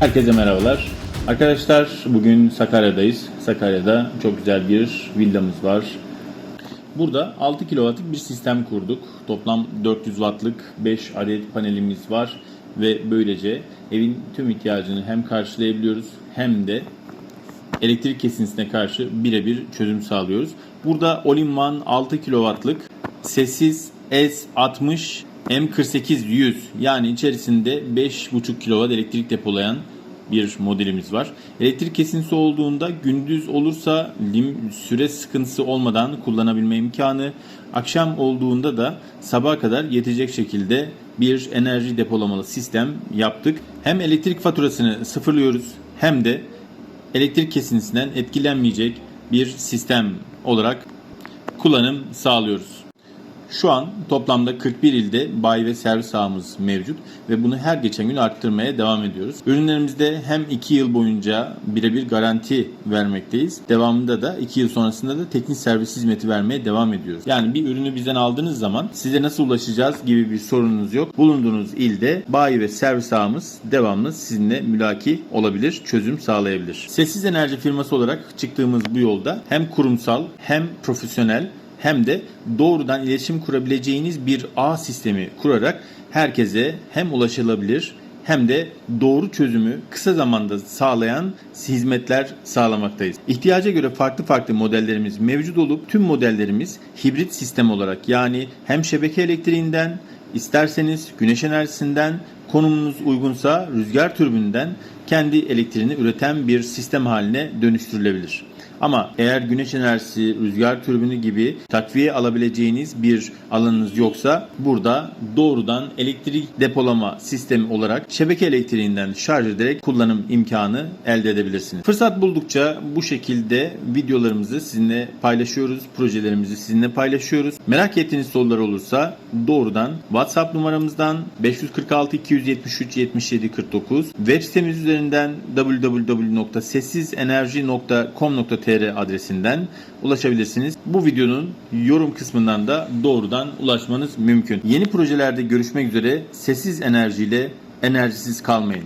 Herkese merhabalar. Arkadaşlar bugün Sakarya'dayız. Sakarya'da çok güzel bir villamız var. Burada 6 kW'lık bir sistem kurduk. Toplam 400 Watt'lık 5 adet panelimiz var ve böylece evin tüm ihtiyacını hem karşılayabiliyoruz hem de elektrik kesintisine karşı birebir çözüm sağlıyoruz. Burada All-in-One 6 kW'lık sessiz S60 M48 yani içerisinde 5,5 kW elektrik depolayan bir modelimiz var. Elektrik kesintisi olduğunda gündüz olursa lim süre sıkıntısı olmadan kullanabilme imkanı, akşam olduğunda da sabaha kadar yetecek şekilde bir enerji depolamalı sistem yaptık. Hem elektrik faturasını sıfırlıyoruz hem de elektrik kesintisinden etkilenmeyecek bir sistem olarak kullanım sağlıyoruz. Şu an toplamda 41 ilde bayi ve servis ağımız mevcut ve bunu her geçen gün arttırmaya devam ediyoruz. Ürünlerimizde hem 2 yıl boyunca birebir garanti vermekteyiz. Devamında da 2 yıl sonrasında da teknik servis hizmeti vermeye devam ediyoruz. Yani bir ürünü bizden aldığınız zaman size nasıl ulaşacağız gibi bir sorununuz yok. Bulunduğunuz ilde bayi ve servis ağımız devamlı sizinle mülaki olabilir, çözüm sağlayabilir. Sessiz enerji firması olarak çıktığımız bu yolda hem kurumsal hem profesyonel hem de doğrudan iletişim kurabileceğiniz bir ağ sistemi kurarak herkese hem ulaşılabilir hem de doğru çözümü kısa zamanda sağlayan hizmetler sağlamaktayız. İhtiyaca göre farklı farklı modellerimiz mevcut olup tüm modellerimiz hibrit sistem olarak yani hem şebeke elektriğinden isterseniz güneş enerjisinden konumunuz uygunsa rüzgar türbünden kendi elektriğini üreten bir sistem haline dönüştürülebilir. Ama eğer güneş enerjisi, rüzgar türbünü gibi takviye alabileceğiniz bir alanınız yoksa burada doğrudan elektrik depolama sistemi olarak şebeke elektriğinden şarj ederek kullanım imkanı elde edebilirsiniz. Fırsat buldukça bu şekilde videolarımızı sizinle paylaşıyoruz, projelerimizi sizinle paylaşıyoruz. Merak ettiğiniz sorular olursa doğrudan WhatsApp numaramızdan 546 273 77 49 web sitemiz üzerinden www.sessizenerji.com.tr adresinden ulaşabilirsiniz. Bu videonun yorum kısmından da doğrudan ulaşmanız mümkün. Yeni projelerde görüşmek üzere. Sessiz enerjiyle enerjisiz kalmayın.